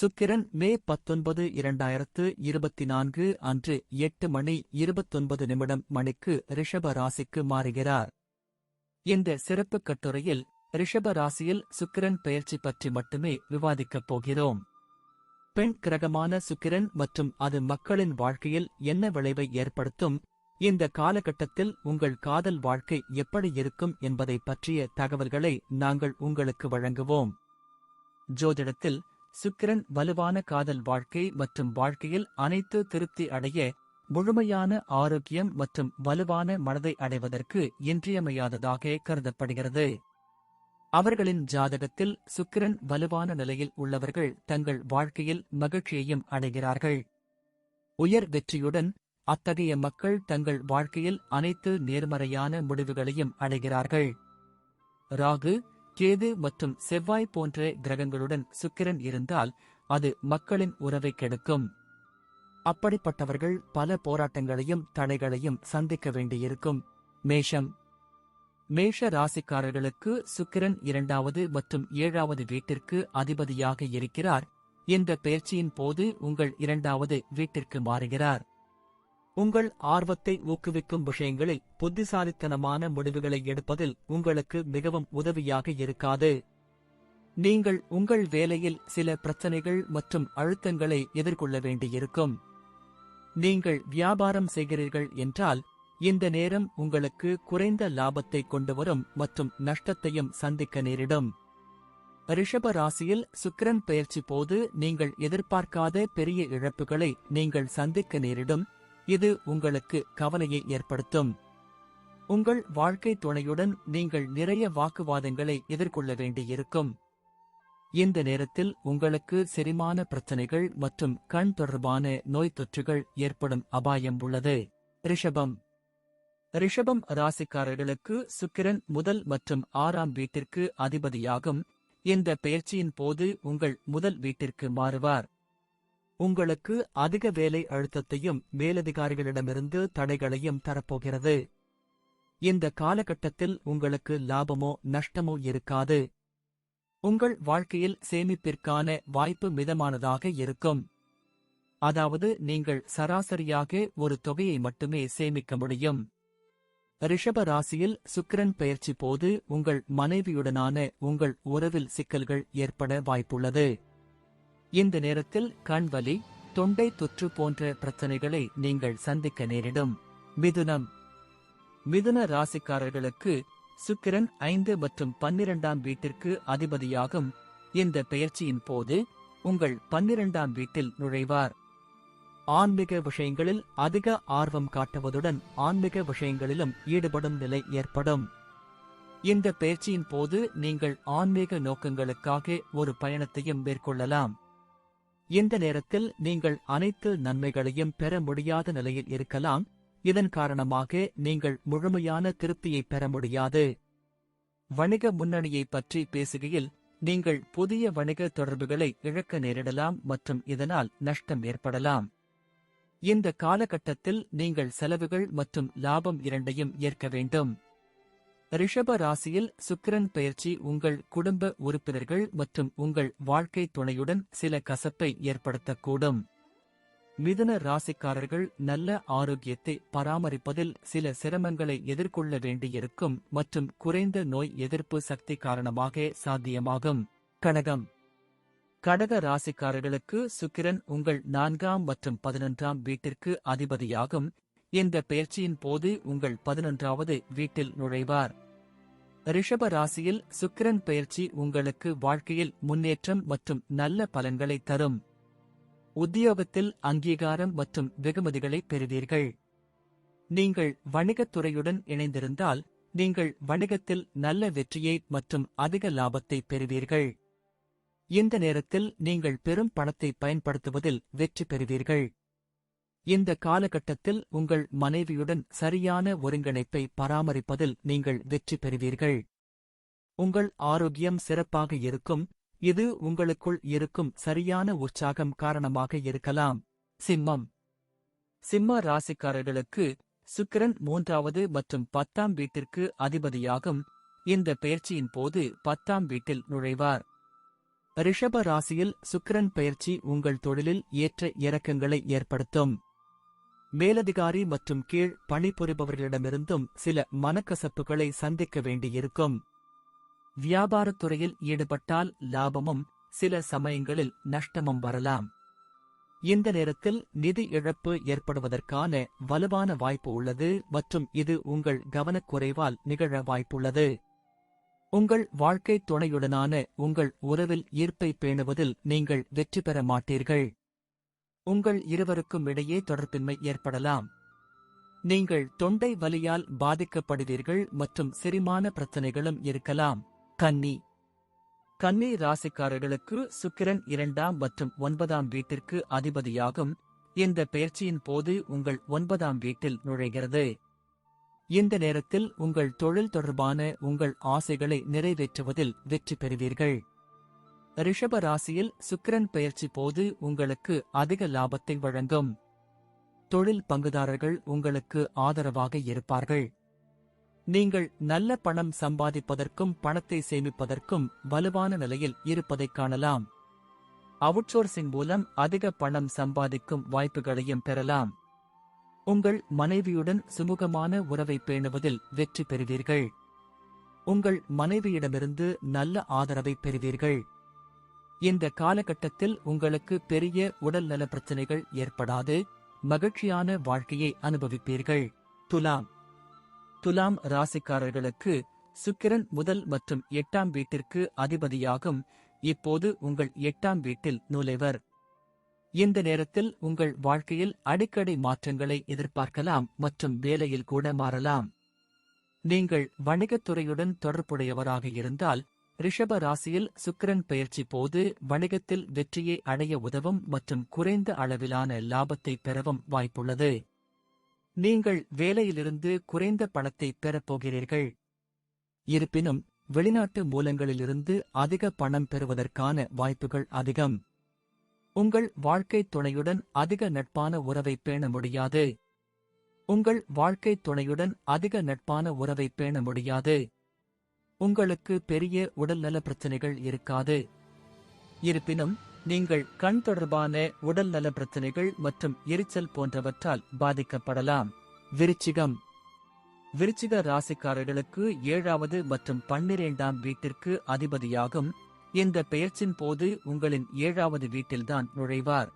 சுக்கிரன் மே பத்தொன்பது இரண்டாயிரத்து இருபத்தி நான்கு அன்று எட்டு மணி இருபத்தொன்பது நிமிடம் மணிக்கு ரிஷப ராசிக்கு மாறுகிறார். இந்த சிறப்பு கட்டுரையில் ரிஷப ராசியில் சுக்கிரன் பெயர்ச்சி பற்றி மட்டுமே விவாதிக்கப் போகிறோம். பெண் கிரகமான சுக்கிரன் மற்றும் அது மக்களின் வாழ்க்கையில் என்ன விளைவை ஏற்படுத்தும் இந்த காலகட்டத்தில் உங்கள் காதல் வாழ்க்கை எப்படி இருக்கும் என்பதை பற்றிய தகவல்களை நாங்கள் உங்களுக்கு வழங்குவோம். ஜோதிடத்தில் சுக்கிரன் வலுவான காதல் வாழ்க்கை மற்றும் வாழ்க்கையில் அனைத்து திருப்தி அடைய முழுமையான ஆரோக்கியம் மற்றும் வலுவான மனதை அடைவதற்கு இன்றியமையாததாக கருதப்படுகிறது. அவர்களின் ஜாதகத்தில் சுக்கிரன் வலுவான நிலையில் உள்ளவர்கள் தங்கள் வாழ்க்கையில் மகிழ்ச்சியையும் அடைகிறார்கள். உயர் வெற்றியுடன் அத்தகைய மக்கள் தங்கள் வாழ்க்கையில் அனைத்து நேர்மறையான முடிவுகளையும் அடைகிறார்கள். ராகு கேது மற்றும் செவ்வாய் போன்ற கிரகங்களுடன் சுக்கிரன் இருந்தால் அது மக்களின் உறவை கெடுக்கும். அப்படிப்பட்டவர்கள் பல போராட்டங்களையும் தடைகளையும் சந்திக்க வேண்டியிருக்கும். மேஷம். மேஷ ராசிக்காரர்களுக்கு சுக்கிரன் இரண்டாவது மற்றும் ஏழாவது வீட்டிற்கு அதிபதியாக இருக்கிறார். இந்த பயிற்சியின் போது உங்கள் இரண்டாவது வீட்டிற்கு மாறுகிறார். உங்கள் ஆர்வத்தை ஊக்குவிக்கும் விஷயங்களில் புத்திசாலித்தனமான முடிவுகளை எடுப்பதில் உங்களுக்கு மிகவும் உதவியாக இருக்காது. நீங்கள் உங்கள் வேலையில் சில பிரச்சனைகள் மற்றும் அழுத்தங்களை எதிர்கொள்ள வேண்டியிருக்கும். நீங்கள் வியாபாரம் செய்கிறீர்கள் என்றால் இந்த நேரம் உங்களுக்கு குறைந்த லாபத்தை கொண்டு வரும் மற்றும் நஷ்டத்தையும் சந்திக்க நேரிடும். ரிஷப ராசியில் சுக்கிரன் பெயர்ச்சி போது நீங்கள் எதிர்பார்க்காத பெரிய இழப்புகளை நீங்கள் சந்திக்க நேரிடும். இது உங்களுக்கு கவலையை ஏற்படுத்தும். உங்கள் வாழ்க்கை துணையுடன் நீங்கள் நிறைய வாக்குவாதங்களை எதிர்கொள்ள வேண்டியிருக்கும். இந்த நேரத்தில் உங்களுக்கு செரிமான பிரச்சனைகள் மற்றும் கண் தொடர்பான நோய் தொற்றுகள் ஏற்படும் அபாயம் உள்ளது. ரிஷபம். ரிஷபம் ராசிக்காரர்களுக்கு சுக்கிரன் முதல் மற்றும் ஆறாம் வீட்டிற்கு அதிபதியாகும். இந்த பெயர்ச்சியின் போது உங்கள் முதல் வீட்டிற்கு மாறுவார். உங்களுக்கு அதிக வேலை அழுத்தத்தையும் மேலதிகாரிகளிடமிருந்து தடைகளையும் தரப்போகிறது. இந்த காலகட்டத்தில் உங்களுக்கு லாபமோ நஷ்டமோ இருக்காது. உங்கள் வாழ்க்கையில் சேமிப்பிற்கான வாய்ப்பு மிதமானதாக இருக்கும். அதாவது நீங்கள் சராசரியாக ஒரு தொகையை மட்டுமே சேமிக்க முடியும். ரிஷப ராசியில் சுக்கிரன் பெயர்ச்சி போது உங்கள் மனைவியுடனான உங்கள் உறவில் சிக்கல்கள் ஏற்பட வாய்ப்புள்ளது. இந்த நேரத்தில் கண்வலி தொண்டை தொற்று போன்ற பிரச்சனைகளை நீங்கள் சந்திக்க நேரிடும். மிதுனம். மிதுன ராசிக்காரர்களுக்கு சுக்கிரன் ஐந்து மற்றும் பன்னிரண்டாம் வீட்டிற்கு அதிபதியாகும். இந்த பெயர்ச்சியின் போது உங்கள் பன்னிரண்டாம் வீட்டில் நுழைவார். ஆன்மீக விஷயங்களில் அதிக ஆர்வம் காட்டுவதுடன் ஆன்மீக விஷயங்களிலும் ஈடுபடும் நிலை ஏற்படும். இந்த பெயர்ச்சியின் போது நீங்கள் ஆன்மீக நோக்கங்களுக்காக ஒரு பயணத்தையும் மேற்கொள்ளலாம். இந்த நேரத்தில் நீங்கள் அனைத்து நன்மைகளையும் பெற முடியாத நிலையில் இருக்கலாம். இதன் காரணமாக நீங்கள் முழுமையான திருப்தியை பெற முடியாது. வணிக முன்னணியை பற்றி பேசுகையில் நீங்கள் புதிய வணிக தொடர்புகளை இழக்க நேரிடலாம் மற்றும் இதனால் நஷ்டம் ஏற்படலாம். இந்த காலகட்டத்தில் நீங்கள் செலவுகள் மற்றும் லாபம் இரண்டையும் ஏற்க வேண்டும். ரிஷப ராசியில் சுக்கிரன் பெயர்ச்சி உங்கள் குடும்ப உறுப்பினர்கள் மற்றும் உங்கள் வாழ்க்கை துணையுடன் சில கசப்பை ஏற்படுத்தக்கூடும். மிதுன ராசிக்காரர்கள் நல்ல ஆரோக்கியத்தை பராமரிப்பதில் சில சிரமங்களை எதிர்கொள்ள வேண்டியிருக்கும் மற்றும் குறைந்த நோய் எதிர்ப்பு சக்தி காரணமாக சாத்தியமாகும். கடகம். கடக ராசிக்காரர்களுக்கு சுக்கிரன் உங்கள் நான்காம் மற்றும் பதினொன்றாம் வீட்டிற்கு அதிபதியாகும். இந்த பெயர்ச்சியின் போது உங்கள் பதினொன்றாவது வீட்டில் நுழைவார். ரிஷப ராசியில் சுக்கிரன் பயிற்சி உங்களுக்கு வாழ்க்கையில் முன்னேற்றம் மற்றும் நல்ல பலன்களை தரும். உத்தியோகத்தில் அங்கீகாரம் மற்றும் வெகுமதிகளை பெறுவீர்கள். நீங்கள் வணிகத் துறையுடன் இணைந்திருந்தால் நீங்கள் வணிகத்தில் நல்ல வெற்றியை மற்றும் அதிக லாபத்தை பெறுவீர்கள். இந்த நேரத்தில் நீங்கள் பெரும் பணத்தை பயன்படுத்துவதில் வெற்றி பெறுவீர்கள். இந்த காலகட்டத்தில் உங்கள் மனைவியுடன் சரியான ஒருங்கிணைப்பை பராமரிப்பதில் நீங்கள் வெற்றி பெறுவீர்கள். உங்கள் ஆரோக்கியம் சிறப்பாக இருக்கும் இது உங்களுக்குள் இருக்கும் சரியான உற்சாகம் காரணமாக இருக்கலாம். சிம்மம். சிம்ம ராசிக்காரர்களுக்கு சுக்கிரன் மூன்றாவது மற்றும் பத்தாம் வீட்டிற்கு அதிபதியாகும். இந்த பெயர்ச்சியின் போது பத்தாம் வீட்டில் நுழைவார். ரிஷப ராசியில் சுக்கிரன் பயிற்சி உங்கள் தொழிலில் ஏற்ற இறக்கங்களை ஏற்படுத்தும். மேலதிகாரி மற்றும் கீழ் பணிபுரிபவர்களிடமிருந்தும் சில மனக்கசப்புகளை சந்திக்க வேண்டியிருக்கும். வியாபாரத்துறையில் ஈடுபட்டால் லாபமும் சில சமயங்களில் நஷ்டமும் வரலாம். இந்த நேரத்தில் நிதி இழப்பு ஏற்படுவதற்கான வலுவான வாய்ப்பு உள்ளது மற்றும் இது உங்கள் கவனக்குறைவால் நிகழ வாய்ப்புள்ளது. உங்கள் வாழ்க்கை துணையுடனான உங்கள் உறவில் ஈர்ப்பை பேணுவதில் நீங்கள் வெற்றி பெற மாட்டீர்கள். உங்கள் இருவருக்கும் இடையே தொடர்பின்மை ஏற்படலாம். நீங்கள் தொண்டை வலியால் பாதிக்கப்படுவீர்கள் மற்றும் செரிமான பிரச்சனைகளும் இருக்கலாம். கன்னி. கன்னி ராசிக்காரர்களுக்கு சுக்கிரன் இரண்டாம் மற்றும் ஒன்பதாம் வீட்டிற்கு அதிபதியாகும். இந்த பெயர்ச்சியின் போது உங்கள் ஒன்பதாம் வீட்டில் நுழைகிறது. இந்த நேரத்தில் உங்கள் தொழில் தொடர்பான உங்கள் ஆசைகளை நிறைவேற்றுவதில் வெற்றி பெறுவீர்கள். ரிஷப ராசியில் சுக்கிரன் பெயர்ச்சி போது உங்களுக்கு அதிக லாபத்தை வழங்கும். தொழில் பங்குதாரர்கள் உங்களுக்கு ஆதரவாக இருப்பார்கள். நீங்கள் நல்ல பணம் சம்பாதிப்பதற்கும் பணத்தை சேமிப்பதற்கும் வலுவான நிலையில் இருப்பதைக் காணலாம். அவுட்சோர்சிங் மூலம் அதிக பணம் சம்பாதிக்கும் வாய்ப்புகளையும் பெறலாம். உங்கள் மனைவியுடன் சுமூகமான உறவை பேணுவதில் வெற்றி பெறுவீர்கள். உங்கள் மனைவியிடமிருந்து நல்ல ஆதரவை பெறுவீர்கள். இந்த காலகட்டத்தில் உங்களுக்கு பெரிய உடல்நல பிரச்சனைகள் ஏற்படாது. மகிழ்ச்சியான வாழ்க்கையை அனுபவிப்பீர்கள். துலாம். துலாம் ராசிக்காரர்களுக்கு சுக்கிரன் முதல் மற்றும் எட்டாம் வீட்டிற்கு அதிபதியாகும். இப்போது உங்கள் எட்டாம் வீட்டில் நுழைவர். இந்த நேரத்தில் உங்கள் வாழ்க்கையில் அடிக்கடி மாற்றங்களை எதிர்பார்க்கலாம் மற்றும் வேலையில் கூட மாறலாம். நீங்கள் வணிகத் துறையுடன் தொடர்புடையவராக இருந்தால் ரிஷப ராசியில் சுக்கரன் பயிற்சி போது வணிகத்தில் வெற்றியை அடைய உதவும் மற்றும் குறைந்த அளவிலான லாபத்தை பெறவும் வாய்ப்புள்ளது. நீங்கள் வேலையிலிருந்து குறைந்த பணத்தை பெறப்போகிறீர்கள் இருப்பினும் வெளிநாட்டு மூலங்களிலிருந்து அதிக பணம் பெறுவதற்கான வாய்ப்புகள் அதிகம். உங்கள் வாழ்க்கை துணையுடன் அதிக நட்பான உறவை பேண முடியாது. உங்கள் வாழ்க்கை துணையுடன் அதிக நட்பான உறவை பேண முடியாது. உங்களுக்கு பெரிய உடல்நல பிரச்சனைகள் இருக்காது. இருப்பினும் நீங்கள் கண் தொடர்பான உடல்நல பிரச்சனைகள் மற்றும் எரிச்சல் போன்றவற்றால் பாதிக்கப்படலாம். விருச்சிகம். விருச்சிக ராசிக்காரர்களுக்கு ஏழாவது மற்றும் பன்னிரண்டாம் வீட்டிற்கு அதிபதியாகும். இந்த பெயர்ச்சின் போது உங்களின் ஏழாவது வீட்டில்தான் நுழைவார்.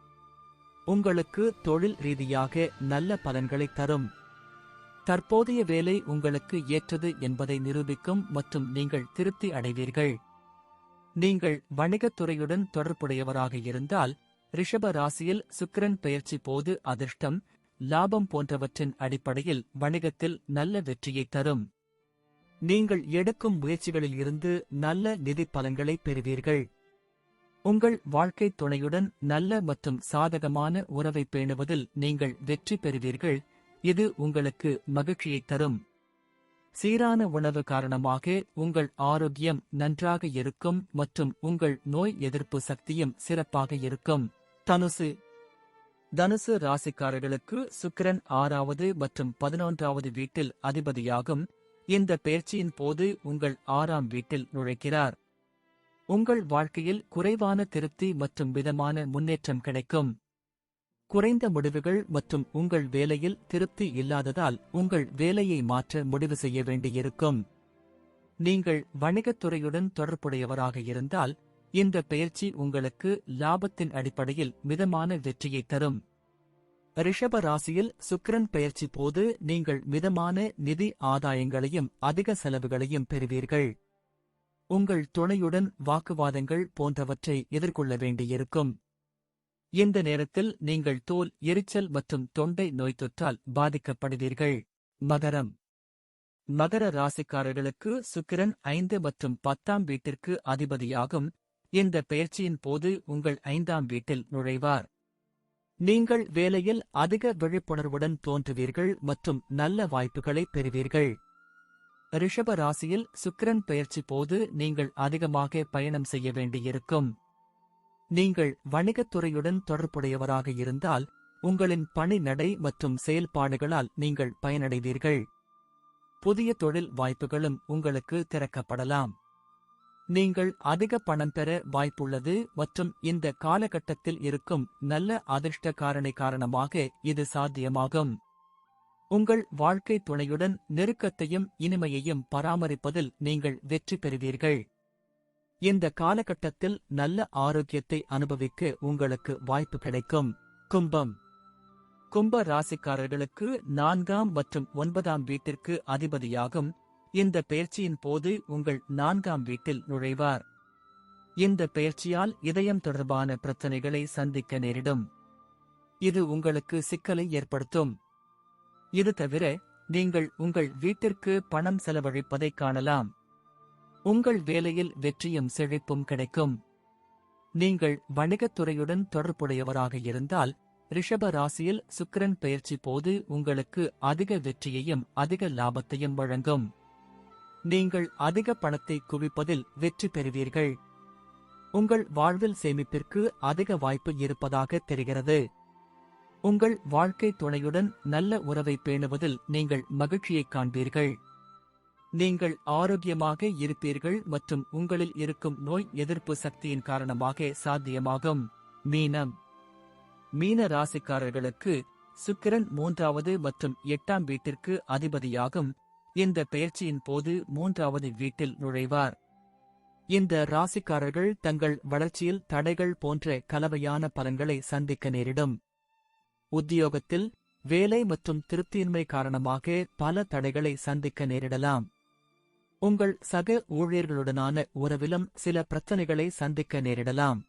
உங்களுக்கு தொழில் ரீதியாக நல்ல பலன்களை தரும். தற்போதைய வேலை உங்களுக்கு ஏற்றது என்பதை நிரூபிக்கும் மற்றும் நீங்கள் திருப்தி அடைவீர்கள். நீங்கள் வணிகத் துறையுடன் தொடர்புடையவராக இருந்தால் ரிஷப ராசியில் சுக்கிரன் பெயர்ச்சி போது அதிர்ஷ்டம் லாபம் போன்றவற்றின் அடிப்படையில் வணிகத்தில் நல்ல வெற்றியை தரும். நீங்கள் எடுக்கும் முயற்சிகளில் இருந்து நல்ல நிதி பலன்களை பெறுவீர்கள். உங்கள் வாழ்க்கை துணையுடன் நல்ல மற்றும் சாதகமான உறவை பேணுவதில் நீங்கள் வெற்றி பெறுவீர்கள். இது உங்களுக்கு மகிழ்ச்சியை தரும்? சீரான உணவு காரணமாக உங்கள் ஆரோக்கியம் நன்றாக இருக்கும் மற்றும் உங்கள் நோய் எதிர்ப்பு சக்தியும் சிறப்பாக இருக்கும். தனுசு. தனுசு ராசிக்காரர்களுக்கு சுக்கிரன் ஆறாவது மற்றும் பதினொன்றாவது வீட்டில் அதிபதியாகும். இந்த பெயர்ச்சியின் போது உங்கள் ஆறாம் வீட்டில் நுழைக்கிறார் உங்கள் வாழ்க்கையில் குறைவான திருப்தி மற்றும் விதமான முன்னேற்றம் கிடைக்கும். குறைந்த முடிவுகள் மற்றும் உங்கள் வேலையில் திருப்தி இல்லாததால் உங்கள் வேலையை மாற்ற முடிவு செய்ய வேண்டியிருக்கும். நீங்கள் வணிகத் துறையுடன் தொடர்புடையவராக இருந்தால் இந்த பெயர்ச்சி உங்களுக்கு லாபத்தின் அடிப்படையில் மிதமான வெற்றியை தரும். ரிஷப ராசியில் சுக்கிரன் பயிற்சி போது நீங்கள் மிதமான நிதி ஆதாயங்களையும் அதிக செலவுகளையும் பெறுவீர்கள். உங்கள் துணையுடன் வாக்குவாதங்கள் போன்றவற்றை எதிர்கொள்ள வேண்டியிருக்கும். இந்த நேரத்தில் நீங்கள் தோல் எரிச்சல் மற்றும் தொண்டை நோய் தொற்றால் பாதிக்கப்படுவீர்கள்? மகரம். மகர ராசிக்காரர்களுக்கு சுக்கிரன் ஐந்து மற்றும் பத்தாம் வீட்டிற்கு அதிபதியாகும். இந்த பெயர்ச்சியின் போது உங்கள் ஐந்தாம் வீட்டில் நுழைவார். நீங்கள் வேலையில் அதிக விழிப்புணர்வுடன் தோன்றுவீர்கள் மற்றும் நல்ல வாய்ப்புகளை பெறுவீர்கள். ரிஷப ராசியில் சுக்கிரன் பெயர்ச்சி போது நீங்கள் அதிகமாக பயணம் செய்ய வேண்டியிருக்கும். நீங்கள் வணிகத் துறையுடன் தொடர்புடையவராக இருந்தால் உங்களின் பணி நடை மற்றும் செயல்பாடுகளால் நீங்கள் பயனடைவீர்கள். புதிய தொழில் வாய்ப்புகளும் உங்களுக்கு திறக்கப்படலாம். நீங்கள் அதிக பணம் பெற வாய்ப்புள்ளது மற்றும் இந்த காலகட்டத்தில் இருக்கும் நல்ல அதிர்ஷ்ட காரணி காரணமாக இது சாத்தியமாகும். உங்கள் வாழ்க்கை துணையுடன் நெருக்கத்தையும் இனிமையையும் பராமரிப்பதில் நீங்கள் வெற்றி பெறுவீர்கள். இந்த காலகட்டத்தில் நல்ல ஆரோக்கியத்தை அனுபவிக்க உங்களுக்கு வாய்ப்பு கிடைக்கும். கும்பம். கும்ப ராசிக்காரர்களுக்கு நான்காம் மற்றும் ஒன்பதாம் வீட்டிற்கு அதிபதியாகும். இந்த பெயர்ச்சியின் போது உங்கள் நான்காம் வீட்டில் நுழைவார். இந்த பெயர்ச்சியால் இதயம் தொடர்பான பிரச்சனைகளை சந்திக்க நேரிடும். இது உங்களுக்கு சிக்கலை ஏற்படுத்தும். இது தவிர நீங்கள் உங்கள் வீட்டிற்கு பணம் செலவழிப்பதைக் காணலாம். உங்கள் வேலையில் வெற்றியும் செழிப்பும் கிடைக்கும். நீங்கள் வணிகத் துறையுடன் தொடர்புடையவராக இருந்தால் ரிஷப ராசியில் சுக்கிரன் பெயர்ச்சி போது உங்களுக்கு அதிக வெற்றியையும் அதிக லாபத்தையும் வழங்கும். நீங்கள் அதிக பணத்தை குவிப்பதில் வெற்றி பெறுவீர்கள். உங்கள் வாழ்வில் சேமிப்பிற்கு அதிக வாய்ப்பு இருப்பதாக தெரிகிறது. உங்கள் வாழ்க்கை துணையுடன் நல்ல உறவை பேணுவதில் நீங்கள் மகிழ்ச்சியைக் காண்பீர்கள். நீங்கள் ஆரோக்கியமாக இருப்பீர்கள் மற்றும் உங்களில் இருக்கும் நோய் எதிர்ப்பு சக்தியின் காரணமாக சாத்தியமாகும். மீனம். மீன ராசிக்காரர்களுக்கு சுக்கிரன் மூன்றாவது மற்றும் எட்டாம் வீட்டிற்கு அதிபதியாகும். இந்த பெயர்ச்சியின் போது மூன்றாவது வீட்டில் நுழைவார். இந்த ராசிக்காரர்கள் தங்கள் வளர்ச்சியில் தடைகள் போன்ற கலவையான பலன்களை சந்திக்க நேரிடும். உத்தியோகத்தில் வேலை மற்றும் திருப்தியின்மை காரணமாக பல தடைகளை சந்திக்க நேரிடலாம். உங்கள் சக ஊழியர்களுடனான உறவிலும் சில பிரச்சனைகளை சந்திக்க நேரிடலாம்.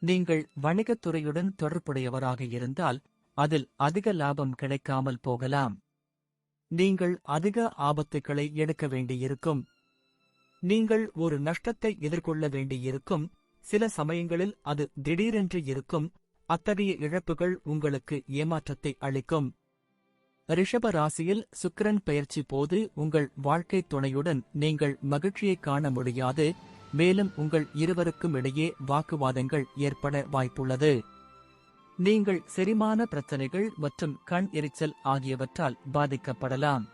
நீங்கள் வணிகத் துறையுடன் தொடர்புடையவராக இருந்தால் அதில் அதிக லாபம் கிடைக்காமல் போகலாம். நீங்கள் அதிக ஆபத்துக்களை எடுக்க வேண்டியிருக்கும். நீங்கள் ஒரு நஷ்டத்தை எதிர்கொள்ள வேண்டியிருக்கும். சில சமயங்களில் அது திடீரென்று இருக்கும். அத்தகைய இழப்புகள் உங்களுக்கு ஏமாற்றத்தை அளிக்கும். ரிஷப ராசியில் சுக்கிரன் பெயர்ச்சி போது உங்கள் வாழ்க்கை துணையுடன் நீங்கள் மகிழ்ச்சியை காண முடியாது. மேலும் உங்கள் இருவருக்கும் இடையே வாக்குவாதங்கள் ஏற்பட வாய்ப்புள்ளது. நீங்கள் செரிமான பிரச்சனைகள் மற்றும் கண் எரிச்சல் ஆகியவற்றால் பாதிக்கப்படலாம்.